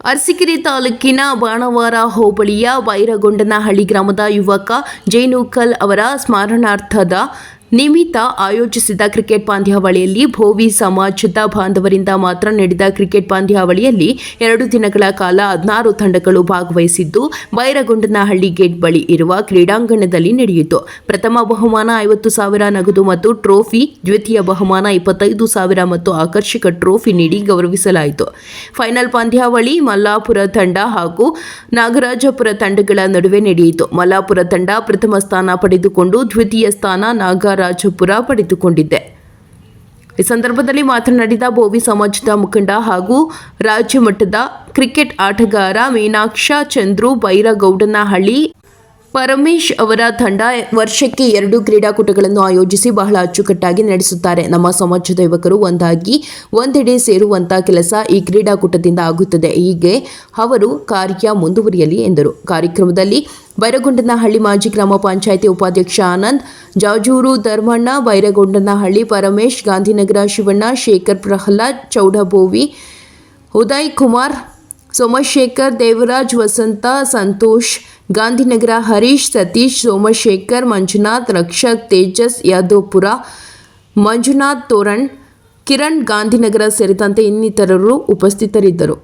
ಅರಸೀಕೆರೆ ತಾಲೂಕಿನ ಬಾಣವಾರ ಹೋಬಳಿಯ ವೈರಗೊಂಡನಹಳ್ಳಿ ಗ್ರಾಮದ ಯುವಕ ಜೈನೂಕಲ್ ಅವರ ಸ್ಮರಣಾರ್ಥದ ನಿಮಿತ್ತ ಆಯೋಜಿಸಿದ ಕ್ರಿಕೆಟ್ ಪಂದ್ಯಾವಳಿಯಲ್ಲಿ ಭೋವಿ ಸಮಾಜದ ಬಾಂಧವರಿಂದ ಮಾತ್ರ ನಡೆದ ಕ್ರಿಕೆಟ್ ಪಂದ್ಯಾವಳಿಯಲ್ಲಿ ಎರಡು ದಿನಗಳ ಕಾಲ ಹದಿನಾರು ತಂಡಗಳು ಭಾಗವಹಿಸಿದ್ದು, ಬೈರಗೊಂಡನಹಳ್ಳಿ ಗೇಟ್ ಬಳಿ ಇರುವ ಕ್ರೀಡಾಂಗಣದಲ್ಲಿ ನಡೆಯಿತು. ಪ್ರಥಮ ಬಹುಮಾನ ಐವತ್ತು ಸಾವಿರ ನಗದು ಮತ್ತು ಟ್ರೋಫಿ, ದ್ವಿತೀಯ ಬಹುಮಾನ ಇಪ್ಪತ್ತೈದು ಸಾವಿರ ಮತ್ತು ಆಕರ್ಷಕ ಟ್ರೋಫಿ ನೀಡಿ ಗೌರವಿಸಲಾಯಿತು. ಫೈನಲ್ ಪಂದ್ಯಾವಳಿ ಮಲ್ಲಾಪುರ ತಂಡ ಹಾಗೂ ನಾಗರಾಜಪುರ ತಂಡಗಳ ನಡುವೆ ನಡೆಯಿತು. ಮಲ್ಲಾಪುರ ತಂಡ ಪ್ರಥಮ ಸ್ಥಾನ ಪಡೆದುಕೊಂಡು ದ್ವಿತೀಯ ಸ್ಥಾನ ನಾಗರಾಜಪುರ ಪಡೆದುಕೊಂಡಿದೆ ಈ ಸಂದರ್ಭದಲ್ಲಿ ಮಾತನಾಡಿದ ಬೋವಿ ಸಮಾಜದ ಮುಖಂಡ ಹಾಗೂ ರಾಜ್ಯ ಮಟ್ಟದ ಕ್ರಿಕೆಟ್ ಆಟಗಾರ ಮೀನಾಕ್ಷ ಚಂದ್ರು ಬೈರಗೌಡನಹಳ್ಳಿ ಪರಮೇಶ್ ಅವರ ತಂಡ ವರ್ಷಕ್ಕೆ ಎರಡು ಕ್ರೀಡಾಕೂಟಗಳನ್ನು ಆಯೋಜಿಸಿ ಬಹಳ ಅಚ್ಚುಕಟ್ಟಾಗಿ ನಡೆಸುತ್ತಾರೆ. ನಮ್ಮ ಸಮಾಜದ ಯುವಕರು ಒಂದಾಗಿ ಒಂದೆಡೆ ಸೇರುವಂತ ಕೆಲಸ ಈ ಕ್ರೀಡಾಕೂಟದಿಂದ ಆಗುತ್ತದೆ. ಹೀಗೆ ಅವರು ಕಾರ್ಯ ಮುಂದುವರಿಯಲಿ ಎಂದರು. ಕಾರ್ಯಕ್ರಮದಲ್ಲಿ ಬೈರಗೊಂಡನಹಳ್ಳಿ ಮಾಜಿ ಗ್ರಾಮ ಪಂಚಾಯಿತಿ ಉಪಾಧ್ಯಕ್ಷ ಆನಂದ್, ಜಾಜೂರು ಧರ್ಮಣ್ಣ, ಬೈರಗೊಂಡನಹಳ್ಳಿ ಪರಮೇಶ್, ಗಾಂಧಿನಗರ ಶಿವಣ್ಣ, ಶೇಖರ್ ಪ್ರಹ್ಲಾದ್, ಚೌಡಬೋವಿ, ಉದಯ್ ಕುಮಾರ್, ಸೋಮಶೇಖರ್ ದೇವರಾಜ್, ವಸಂತ, ಸಂತೋಷ್ ಗಾಂಧಿನಗರ ಹರೀಶ್, ಸತೀಶ್, ಸೋಮಶೇಖರ್, ಮಂಜುನಾಥ್, ರಕ್ಷಕ್, ತೇಜಸ್, ಯಾದವ್ಪುರ, ಮಂಜುನಾಥ್ ತೋರಣ್, ಕಿರಣ್ ಗಾಂಧಿನಗರ ಸೇರಿದಂತೆ ಇನ್ನಿತರರು ಉಪಸ್ಥಿತರಿದ್ದರು.